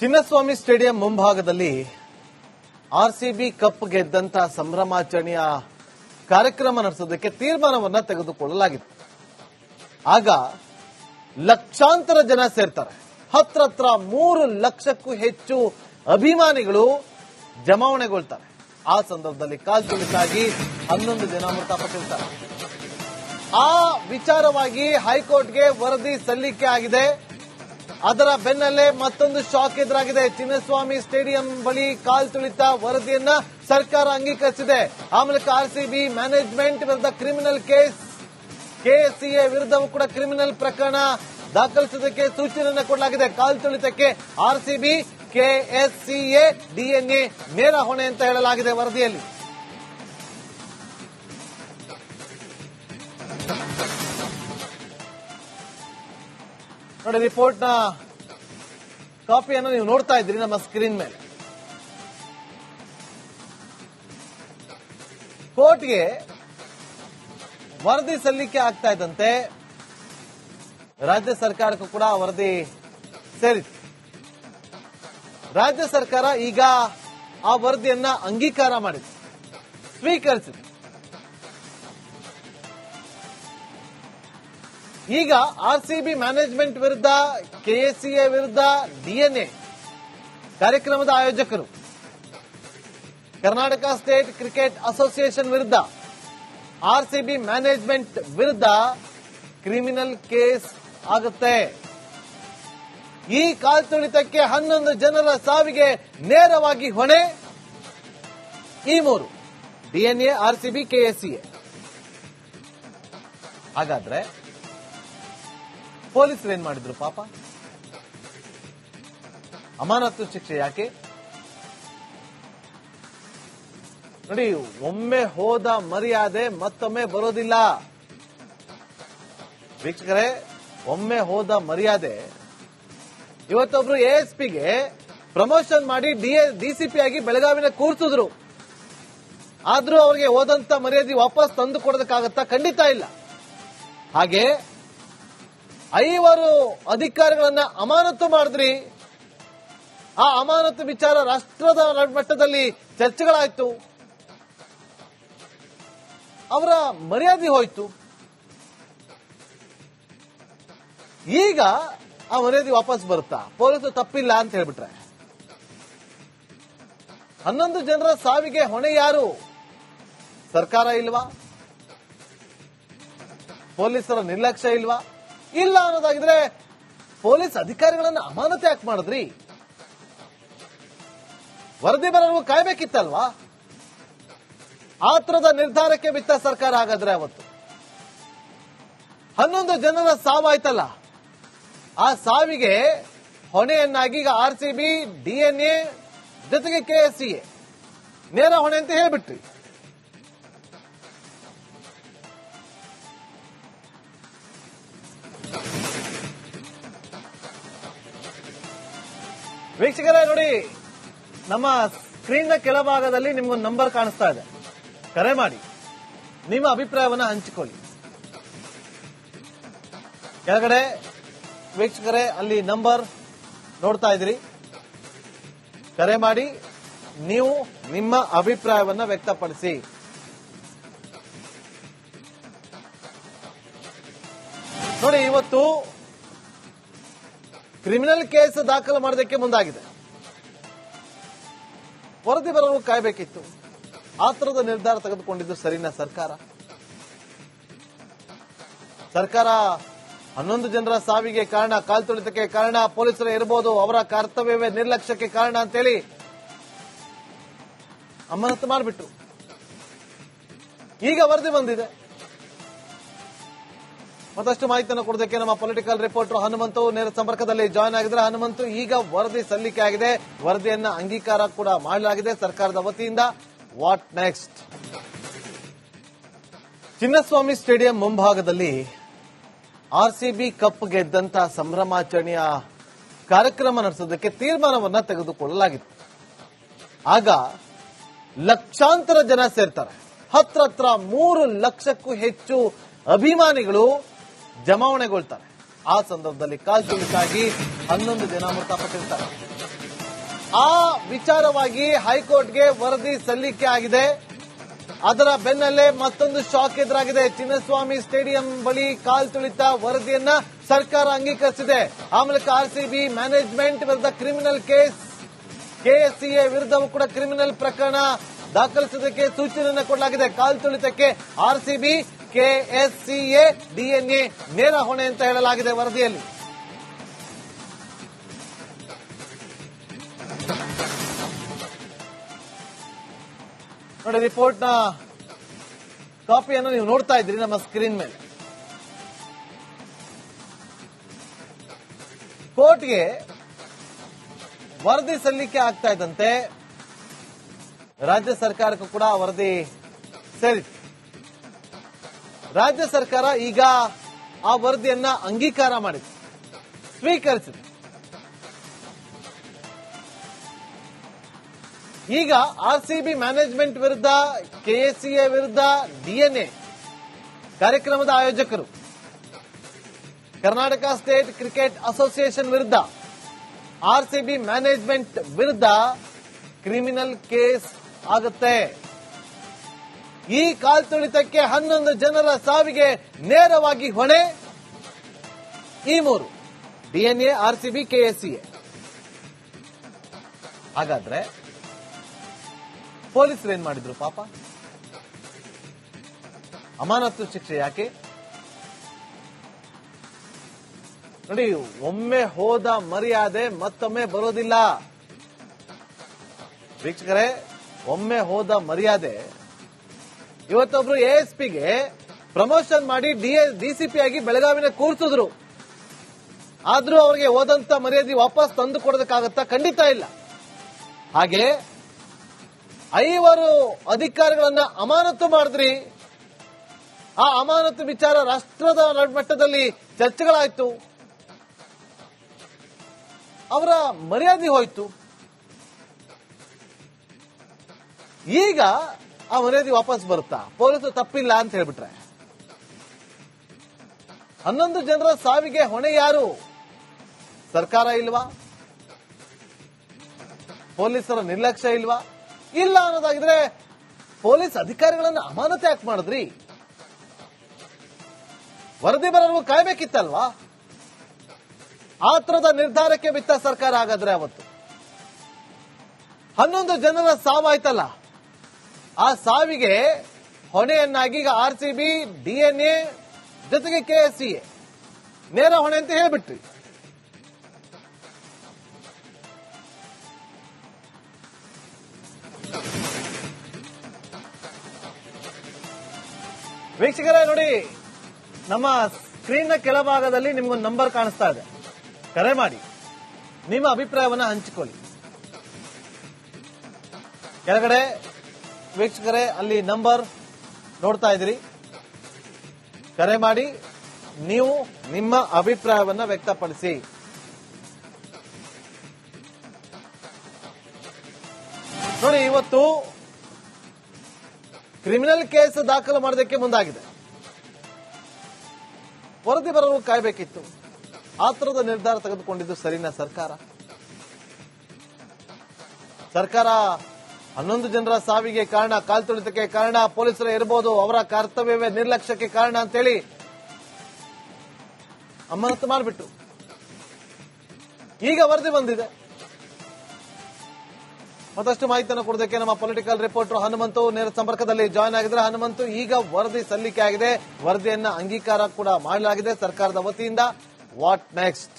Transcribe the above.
Chinnaswamy stadium ಮುಂಭಾಗದಲ್ಲಿ RCB cup ಗೆದ್ದಂತ ಸಂಭ್ರಮಾಚರಣೆಯ ಕಾರ್ಯಕ್ರಮ ನಡೆಸೋದಕ್ಕೆ ತೀರ್ಮಾನವನ್ನ ತೆಗೆದುಕೊಳ್ಳಲಾಗಿತ್ತು ಆಗ ಲಕ್ಷಾಂತರ ಜನ ಸೇರ್ತಾರೆ. ಹತ್ರ ಮೂರು ಲಕ್ಷಕ್ಕೂ ಹೆಚ್ಚು ಅಭಿಮಾನಿಗಳು ಜಮಾವಣೆಗೊಳ್ತಾರೆ. ಆ ಸಂದರ್ಭದಲ್ಲಿ ಕಾಲ್ತುಳಿತಾಗಿ ಹನ್ನೊಂದು ಜನ ಮೃತಪಟ್ಟಿರ್ತಾರೆ. ಆ ವಿಚಾರವಾಗಿ ಹೈಕೋರ್ಟ್ಗೆ ವರದಿ ಸಲ್ಲಿಕೆ ಆಗಿದೆ. ಅದರ ಬೆನ್ನಲ್ಲೇ ಮತ್ತೊಂದು ಶಾಕ್ ಎದುರಾಗಿದೆ. ಚಿನ್ನಸ್ವಾಮಿ ಸ್ಟೇಡಿಯಂ ಬಳಿ ಕಾಲ್ ತುಳಿತ ವರದಿಯನ್ನ ಸರ್ಕಾರ ಅಂಗೀಕರಿಸಿದೆ. ಆ ಮೂಲಕ ಆರ್ಸಿಬಿ ಮ್ಯಾನೇಜ್ಮೆಂಟ್ ವಿರುದ್ಧ ಕ್ರಿಮಿನಲ್ ಕೇಸ್, ಕೆಎಸ್ಸಿಎ ವಿರುದ್ಧವೂ ಕೂಡ ಕ್ರಿಮಿನಲ್ ಪ್ರಕರಣ ದಾಖಲಿಸುವುದಕ್ಕೆ ಸೂಚನೆಯನ್ನು ಕೊಡಲಾಗಿದೆ. ಕಾಲ್ ತುಳಿತಕ್ಕೆ ಆರ್ಸಿಬಿ, ಕೆಎಸ್ಸಿಎ, ಡಿಎನ್ಎ ನೇರ ಹೊಣೆ ಅಂತ ಹೇಳಲಾಗಿದೆ ವರದಿಯಲ್ಲಿ. ನೋಡಿ ರಿಪೋರ್ಟ್ನ ಕಾಪಿಯನ್ನು ನೀವು ನೋಡ್ತಾ ಇದ್ದೀರಿ ನಮ್ಮ ಸ್ಕ್ರೀನ್ ಮೇಲೆ. ಕೋರ್ಟ್ಗೆ ವರದಿ ಸಲ್ಲಿಕೆ ಆಗ್ತಾ ಇದ್ದಂತೆ ರಾಜ್ಯ ಸರ್ಕಾರಕ್ಕೂ ಕೂಡ ವರದಿ ಸೇರಿತ್ತು ರಾಜ್ಯ ಸರ್ಕಾರ ಈಗ ಆ ವರದಿಯನ್ನ ಅಂಗೀಕಾರ ಮಾಡಿದೆ, ಸ್ವೀಕರಿಸಿದೆ. ಈಗ ಆರ್ ಸಿಬಿ ಮ್ಯಾನೇಜ್ಮೆಂಟ್ ವಿರುದ್ಧ ಕೆಎಸ್ಸಿಎ ವಿರುದ್ಧ ಡಿಎನ್ಎ ಕಾರ್ಯಕ್ರಮದ ಆಯೋಜಕರು, ಕರ್ನಾಟಕ ಸ್ಟೇಟ್ ಕ್ರಿಕೆಟ್ ಅಸೋಸಿಯೇಷನ್ ವಿರುದ್ಧ ಆರ್ಸಿಬಿ ಮ್ಯಾನೇಜ್ಮೆಂಟ್ ವಿರುದ್ಧ ಕ್ರಿಮಿನಲ್ ಕೇಸ್ ಆಗುತ್ತೆ. ಈ ಕಾಲ್ತುಳಿತಕ್ಕೆ ಹನ್ನೊಂದು ಜನರ ಸಾವಿಗೆ ನೇರವಾಗಿ ಹೊಣೆ. ಈ ಮೂರು ಡಿಎನ್ಎ ಆರ್ಸಿಬಿ ಕೆಎಸ್ಸಿಎ ಹಾಗಾದ್ರೆ ಪೊಲೀಸರು ಏನ್ ಮಾಡಿದ್ರು, ಪಾಪ? ಅಮಾನತು ಶಿಕ್ಷೆ ಯಾಕೆ? ನೋಡಿ, ಒಮ್ಮೆ ಹೋದ ಮರ್ಯಾದೆ ಮತ್ತೊಮ್ಮೆ ಬರೋದಿಲ್ಲ. ವೀಕ್ಷಕರೇ, ಒಮ್ಮೆ ಹೋದ ಮರ್ಯಾದೆ, ಇವತ್ತೊಬ್ರು ಎಎಸ್ಪಿಗೆ ಪ್ರಮೋಷನ್ ಮಾಡಿ ಡಿಸಿಪಿ ಆಗಿ ಬೆಳಗಾವಿನ ಕೂರ್ಸಿದ್ರು. ಆದ್ರೂ ಅವ್ರಿಗೆ ಹೋದಂತ ಮರ್ಯಾದೆ ವಾಪಸ್ ತಂದು ಕೊಡೋದಕ್ಕಾಗತ್ತಾ ಖಂಡಿತ ಇಲ್ಲ. ಹಾಗೆ ಐವರು ಅಧಿಕಾರಿಗಳನ್ನ ಅಮಾನತು ಮಾಡಿದ್ರಿ. ಆ ಅಮಾನತು ವಿಚಾರ ರಾಷ್ಟ್ರದ ಮಟ್ಟದಲ್ಲಿ ಚರ್ಚೆಗಳಾಯ್ತು. ಅವರ ಮರ್ಯಾದೆ ಹೋಯ್ತು. ಈಗ ಆ ಮರ್ಯಾದೆ ವಾಪಸ್ ಬರುತ್ತಾ? ಪೊಲೀಸರು ತಪ್ಪಿಲ್ಲ ಅಂತ ಹೇಳ್ಬಿಟ್ರೆ. ಹನ್ನೊಂದು ಜನರ ಸಾವಿಗೆ ಹೊಣೆ ಯಾರು? ಸರ್ಕಾರ ಇಲ್ವಾ? ಪೊಲೀಸರ ನಿರ್ಲಕ್ಷ್ಯ ಇಲ್ವಾ? ಇಲ್ಲ ಅನ್ನೋದಾಗಿದ್ರೆ ಪೊಲೀಸ್ ಅಧಿಕಾರಿಗಳನ್ನ ಅಮಾನತೆ ಯಾಕೆ ಮಾಡಿದ್ರಿ? ವರದಿ ಬರೋರ್ಗೂ ಕಾಯ್ಬೇಕಿತ್ತಲ್ವಾ? ಆತ್ರದ ನಿರ್ಧಾರಕ್ಕೆ ಬಿತ್ತ ಸರ್ಕಾರ ಹಾಗಾದ್ರೆ ಅವತ್ತು? ಹನ್ನೊಂದು ಜನರ ಸಾವಾಯ್ತಲ್ಲ? ಆ ಸಾವಿಗೆ ಹೊಣೆಯನ್ನಾಗಿ ಈಗ ಆರ್ ಸಿ ಡಿಎನ್ಎ ಜೊತೆಗೆ ಕೆಎಸ್ಸಿಎ ನೇರ ಹೊಣೆ ಅಂತ ಹೇಳ್ಬಿಟ್ರಿ ವೀಕ್ಷಕರೇ, ನೋಡಿ, ನಮ್ಮ ಸ್ಕ್ರೀನ್ನ ಕೆಳಭಾಗದಲ್ಲಿ ನಿಮ್ಗೊಂದು ನಂಬರ್ ಕಾಣಿಸ್ತಾ ಇದೆ. ಕರೆ ಮಾಡಿ. ನಿಮ್ಮ ಅಭಿಪ್ರಾಯವನ್ನು ಹಂಚಿಕೊಳ್ಳಿ. ಕೆಳಗಡೆ ವೀಕ್ಷಕರೇ, ಅಲ್ಲಿ ನಂಬರ್ ನೋಡ್ತಾ ಇದ್ರಿ ಕರೆ ಮಾಡಿ, ನೀವು ನಿಮ್ಮ ಅಭಿಪ್ರಾಯವನ್ನು ವ್ಯಕ್ತಪಡಿಸಿ. ನೋಡಿ, ಇವತ್ತು ಕ್ರಿಮಿನಲ್ ಕೇಸ್ ದಾಖಲು ಮಾಡೋದಕ್ಕೆ ಮುಂದಾಗಿದೆ. ವರದಿ ಬರಲು ಕಾಯಬೇಕಿತ್ತು. ಆತರದ ನಿರ್ಧಾರ ತೆಗೆದುಕೊಂಡಿದ್ದು ಸರಿನಾ ಸರ್ಕಾರ? ಸರ್ಕಾರ ಹನ್ನೊಂದು ಜನರ ಸಾವಿಗೆ ಕಾರಣ ಕಾಲ್ತುಳಿತಕ್ಕೆ ಕಾರಣ, ಪೊಲೀಸರು ಇರಬಹುದು ಅವರ ಕರ್ತವ್ಯವೇ ನಿರ್ಲಕ್ಷ್ಯಕ್ಕೆ ಕಾರಣ ಅಂತೇಳಿ ಅಮಾನತು ಮಾಡಿಬಿಟ್ರು ಈಗ ವರದಿ ಬಂದಿದೆ. ಮತ್ತಷ್ಟು ಮಾಹಿತಿಯನ್ನು ಕೊಡೋದಕ್ಕೆ ನಮ್ಮ ಪೊಲಿಟಿಕಲ್ ರಿಪೋರ್ಟರ್ ಹನುಮಂತು ನೇರ ಸಂಪರ್ಕದಲ್ಲಿ ಜಾಯ್ನ್ ಆಗಿದ್ರೆ ಹನುಮಂತು, ಈಗ ವರದಿ ಸಲ್ಲಿಕೆ ಆಗಿದೆ. ವರದಿಯನ್ನ ಅಂಗೀಕಾರ ಕೂಡ ಮಾಡಲಾಗಿದೆ ಸರ್ಕಾರದ ವತಿಯಿಂದ. ವಾಟ್ ನೆಕ್ಸ್ಟ್ ಚಿನ್ನಸ್ವಾಮಿ ಸ್ಟೇಡಿಯಂ ಮುಂಭಾಗದಲ್ಲಿ ಆರ್ಸಿಬಿ ಕಪ್ ಗೆದ್ದಂತ ಸಂಭ್ರಮಾಚರಣೆಯ ಕಾರ್ಯಕ್ರಮ ನಡೆಸೋದಕ್ಕೆ ತೀರ್ಮಾನವನ್ನ ತೆಗೆದುಕೊಳ್ಳಲಾಗಿತ್ತು ಆಗ ಲಕ್ಷಾಂತರ ಜನ ಸೇರ್ತಾರೆ. ಹತ್ರ ಹತ್ರ ಮೂರು ಲಕ್ಷಕ್ಕೂ ಹೆಚ್ಚು ಅಭಿಮಾನಿಗಳು ಜಮಾವಣೆಗೊಳ್ತಾರೆ. ಆ ಸಂದರ್ಭದಲ್ಲಿ ಕಾಲ್ತುಳಿತಾಗಿ ಹನ್ನೊಂದು ಜನ ಮೃತಪಟ್ಟಿರ್ತಾರೆ. ಆ ವಿಚಾರವಾಗಿ ಹೈಕೋರ್ಟ್ಗೆ ವರದಿ ಸಲ್ಲಿಕೆ ಆಗಿದೆ. ಅದರ ಬೆನ್ನಲ್ಲೇ ಮತ್ತೊಂದು ಶಾಕ್ ಎದುರಾಗಿದೆ. ಚಿನ್ನಸ್ವಾಮಿ ಸ್ಟೇಡಿಯಂ ಬಳಿ ಕಾಲ್ ತುಳಿತ ವರದಿಯನ್ನ ಸರ್ಕಾರ ಅಂಗೀಕರಿಸಿದೆ. ಆ ಮೂಲಕ ಆರ್ಸಿಬಿ ಮ್ಯಾನೇಜ್ಮೆಂಟ್ ವಿರುದ್ಧ ಕ್ರಿಮಿನಲ್ ಕೇಸ್, ಕೆಎಸ್ಸಿಎ ವಿರುದ್ಧವೂ ಕೂಡ ಕ್ರಿಮಿನಲ್ ಪ್ರಕರಣ ದಾಖಲಿಸುವುದಕ್ಕೆ ಸೂಚನೆಯನ್ನು ಕೊಡಲಾಗಿದೆ. ಕಾಲ್ ತುಳಿತಕ್ಕೆ ಆರ್ಸಿಬಿ ಕೆಎಸ್ಸಿಎ ಡಿಎನ್ಎ ನೇರ ಹೊಣೆ ಅಂತ ಹೇಳಲಾಗಿದೆ ವರದಿಯಲ್ಲಿ. ನೋಡಿ ರಿಪೋರ್ಟ್ನ ಕಾಪಿಯನ್ನು ನೀವು ನೋಡ್ತಾ ಇದ್ದೀರಿ ನಮ್ಮ ಸ್ಕ್ರೀನ್ ಮೇಲೆ. ಕೋರ್ಟ್ಗೆ ವರದಿ ಸಲ್ಲಿಕೆ ಆಗ್ತಾ ಇದ್ದಂತೆ ರಾಜ್ಯ ಸರ್ಕಾರಕ್ಕೂ ಕೂಡ ವರದಿ ಸೇರಿತು ರಾಜ್ಯ ಸರ್ಕಾರ ಈಗ ಆ ವರದಿಯನ್ನ ಅಂಗೀಕಾರ ಮಾಡಿದೆ. ಸ್ವೀಕರಿಸಿದೆ. ಈಗ ಆರ್ ಸಿಬಿ ಮ್ಯಾನೇಜ್ಮೆಂಟ್ ವಿರುದ್ಧ, ಕೆಎಸ್ಸಿಎ ವಿರುದ್ಧ, ಡಿಎನ್ಎ ಕಾರ್ಯಕ್ರಮದ ಆಯೋಜಕರು, ಕರ್ನಾಟಕ ಸ್ಟೇಟ್ ಕ್ರಿಕೆಟ್ ಅಸೋಸಿಯೇಷನ್ ವಿರುದ್ಧ, ಆರ್ಸಿಬಿ ಮ್ಯಾನೇಜ್ಮೆಂಟ್ ವಿರುದ್ಧ ಕ್ರಿಮಿನಲ್ ಕೇಸ್ ಆಗುತ್ತೆ. ಈ ಕಾಲ್ ತುಳಿತಕ್ಕೆ ಹನ್ನೊಂದು ಜನರ ಸಾವಿಗೆ ನೇರವಾಗಿ ಹೊಣೆ. ಈ ಮೂರು, ಡಿಎನ್ಎ, ಆರ್ಸಿಬಿ ಕೆಎಸ್ಸಿಎ ಹಾಗಾದ್ರೆ ಪೊಲೀಸರು ಏನ್ ಮಾಡಿದ್ರು ಪಾಪ? ಅಮಾನತು ಶಿಕ್ಷೆ ಯಾಕೆ? ನೋಡಿ, ಒಮ್ಮೆ ಹೋದ ಮರ್ಯಾದೆ ಮತ್ತೊಮ್ಮೆ ಬರೋದಿಲ್ಲ. ವೀಕ್ಷಕರೇ, ಒಮ್ಮೆ ಹೋದ ಮರ್ಯಾದೆ ಇವತ್ತೊಬ್ರು ಎ ಎಸ್ ಪಿಗೆ ಪ್ರಮೋಷನ್ ಮಾಡಿ ಡಿಸಿಪಿ ಆಗಿ ಬೆಳಗಾವಿನ ಕೂರ್ಸಿದ್ರು. ಆದ್ರೂ ಅವ್ರಿಗೆ ಹೋದಂತ ಮರ್ಯಾದೆ ವಾಪಸ್ ತಂದು ಕೊಡೋದಕ್ಕಾಗತ್ತಾ ಖಂಡಿತ ಇಲ್ಲ. ಹಾಗೆ ಐವರು ಅಧಿಕಾರಿಗಳನ್ನ ಅಮಾನತು ಮಾಡಿದ್ರಿ. ಆ ಅಮಾನತು ವಿಚಾರ ರಾಷ್ಟ್ರದ ಮಟ್ಟದಲ್ಲಿ ಚರ್ಚೆಗಳಾಯ್ತು. ಅವರ ಮರ್ಯಾದೆ ಹೋಯ್ತು. ಈಗ ಆ ಮರ್ಯಾದೆ ವಾಪಸ್ ಬರುತ್ತಾ? ಪೊಲೀಸರು ತಪ್ಪಿಲ್ಲ ಅಂತ ಹೇಳ್ಬಿಟ್ರೆ. ಹನ್ನೊಂದು ಜನರ ಸಾವಿಗೆ ಹೊಣೆ ಯಾರು? ಸರ್ಕಾರ ಇಲ್ವಾ? ಪೊಲೀಸರ ನಿರ್ಲಕ್ಷ್ಯ ಇಲ್ವಾ? ಇಲ್ಲ ಅನ್ನೋದಾಗಿದ್ರೆ ಪೊಲೀಸ್ ಅಧಿಕಾರಿಗಳನ್ನ ಅಮಾನತೆ ಯಾಕೆ ಮಾಡಿದ್ರಿ? ವರದಿ ಬರೋರ್ಗು ಕಾಯ್ಬೇಕಿತ್ತಲ್ವಾ? ಆತ್ರದ ನಿರ್ಧಾರಕ್ಕೆ ಬಿತ್ತ ಸರ್ಕಾರ ಹಾಗಾದ್ರೆ ಅವತ್ತು. ಹನ್ನೊಂದು ಜನರ ಸಾವಾಯ್ತಲ್ಲ? ಆ ಸಾವಿಗೆ ಹೊಣೆಯನ್ನಾಗಿ ಈಗ ಆರ್ ಸಿ ಬಿ ಜೊತೆಗೆ ಕೆಎಸ್ಸಿಎ. ನೇರ ಹೊಣೆ ಅಂತ ಹೇಳ್ಬಿಟ್ರಿ. ವೀಕ್ಷಕರೇ, ನೋಡಿ, ನಮ್ಮ ಸ್ಕ್ರೀನ್ನ ಕೆಳಭಾಗದಲ್ಲಿ ನಿಮ್ಗೊಂದು ನಂಬರ್ ಕಾಣಿಸ್ತಾ ಇದೆ. ಕರೆ ಮಾಡಿ. ನಿಮ್ಮ ಅಭಿಪ್ರಾಯವನ್ನ ಹಂಚಿಕೊಳ್ಳಿ. ಕೆಳಗಡೆ ವೀಕ್ಷಕರೇ, ಅಲ್ಲಿ ನಂಬರ್ ನೋಡ್ತಾ ಇದ್ದೀರಿ. ಕರೆ ಮಾಡಿ, ನೀವು ನಿಮ್ಮ ಅಭಿಪ್ರಾಯವನ್ನ ವ್ಯಕ್ತಪಡಿಸಿ. ನೋಡಿ, ಇವತ್ತು ಕ್ರಿಮಿನಲ್ ಕೇಸ್ ದಾಖಲು ಮಾಡೋದಕ್ಕೆ ಮುಂದಾಗಿದೆ. ವರದಿ ಬರಲು ಕಾಯ್ಬೇಕಿತ್ತು. ಥರದ ನಿರ್ಧಾರ ತೆಗೆದುಕೊಂಡಿದ್ದು ಸರಿನಾ ಸರ್ಕಾರ? ಸರ್ಕಾರ ಹನ್ನೊಂದು ಜನರ ಸಾವಿಗೆ ಕಾರಣ ಕಾಲ್ತುಳಿತಕ್ಕೆ ಕಾರಣ, ಪೊಲೀಸರು ಇರಬಹುದು ಅವರ ಕರ್ತವ್ಯವೇ ನಿರ್ಲಕ್ಷ್ಯಕ್ಕೆ ಕಾರಣ ಅಂತೇಳಿ ಅಮಾನತು ಮಾಡಿಬಿಟ್ಟು. ಈಗ ವರದಿ ಬಂದಿದೆ. ಮತ್ತಷ್ಟು ಮಾಹಿತಿಯನ್ನು ಕೊಡೋದಕ್ಕೆ ನಮ್ಮ ಪೊಲಿಟಿಕಲ್ ರಿಪೋರ್ಟರ್ ಹನುಮಂತು ನೇರ ಸಂಪರ್ಕದಲ್ಲಿ ಜಾಯ್ನ್ ಆಗಿದ್ರೆ ಹನುಮಂತು, ಈಗ ವರದಿ ಸಲ್ಲಿಕೆ ಆಗಿದೆ. ವರದಿಯನ್ನು ಅಂಗೀಕಾರ ಕೂಡ ಮಾಡಲಾಗಿದೆ ಸರ್ಕಾರದ ವತಿಯಿಂದ. What next?